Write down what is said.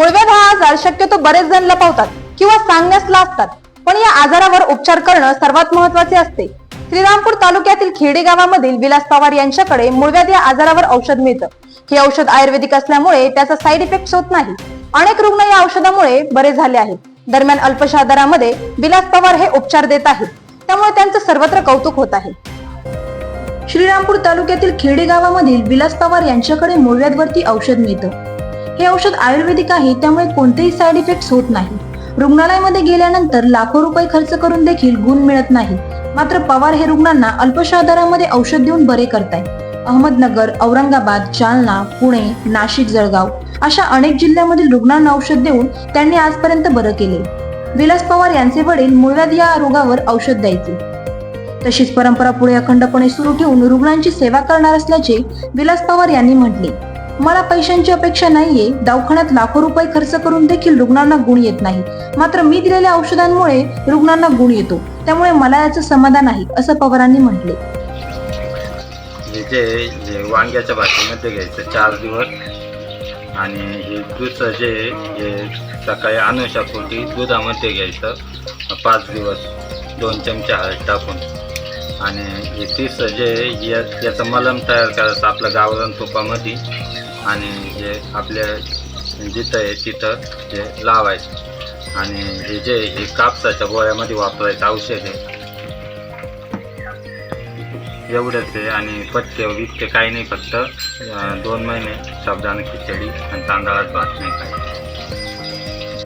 आजार शक्यतो बरेच जण लपवतात किंवा सांगण्यास लाजतात पण या आजारावर उपचार करणं सर्वात महत्त्वाचे असते. श्रीरामपूर तालुक्यातील खेडे गावामधील विलास पवार यांच्याकडे मुळव्याध या आजारावर औषध मिळतं. हे औषध आयुर्वेदिक असल्यामुळे त्याचा साईड इफेक्ट होत नाही. अनेक रुग्ण या औषधामुळे बरे झाले आहेत. दरम्यान अल्पशा दरामध्ये विलास पवार हे उपचार देत आहेत. त्यामुळे त्यांचं सर्वत्र कौतुक होत आहे. श्रीरामपूर तालुक्यातील खेडे गावामधील विलास पवार यांच्याकडे मुळव्याधवरती औषध मिळतं. हे औषध आयुर्वेदिक आहे त्यामुळे कोणतेही साईड इफेक्ट होत नाही रुग्णालयामध्ये गेल्यानंतर लाखो रुपये खर्च करून देखील गुण मिळत नाही मात्र पवार हे रुग्णांना अल्पशा दरामध्ये औषध देऊन बरे करताय अहमदनगर औरंगाबाद जालना पुणे नाशिक जळगाव अशा अनेक जिल्ह्यामधील रुग्णांना औषध देऊन त्यांनी आजपर्यंत बरं केले. विलास पवार यांचे वडील मुळव्याध या रोगावर औषध द्यायचे. तशीच परंपरा पुढे अखंडपणे सुरू ठेवून रुग्णांची सेवा करणार असल्याचे विलास पवार यांनी म्हटले. मला पैशांची अपेक्षा नाहीये. दवाखान्यात लाखो रुपये खर्च करून देखील रुग्णांना गुण येत नाही. मात्र मी दिलेल्या औषधांमुळे रुग्णांना गुण येतो. त्यामुळे मला याचं समाधान आहे असं पवारांनी म्हटले. हे जे वांग्याच्या भाजीमध्ये घ्यायचं चार दिवस. आणि हे दूध जे हे सकाळी अनुषापोटी दुधामध्ये घ्यायचं. पाच दिवस दोन चमचे हळद टाकून. आणि हे तीस जे याचं मलम तयार करायचं आपलं गावरान तुपामध्ये. आणि जे आपल्या जिथं आहे तिथं जे लावायचं. आणि हे जे हे कापसाच्या गोळ्यामध्ये वापरायचं औषध आहे. एवढंच आहे. आणि पथ्य विकते काही नाही फक्त दोन महिने साबदान खिचडी आणि तांदळात भात नाही काय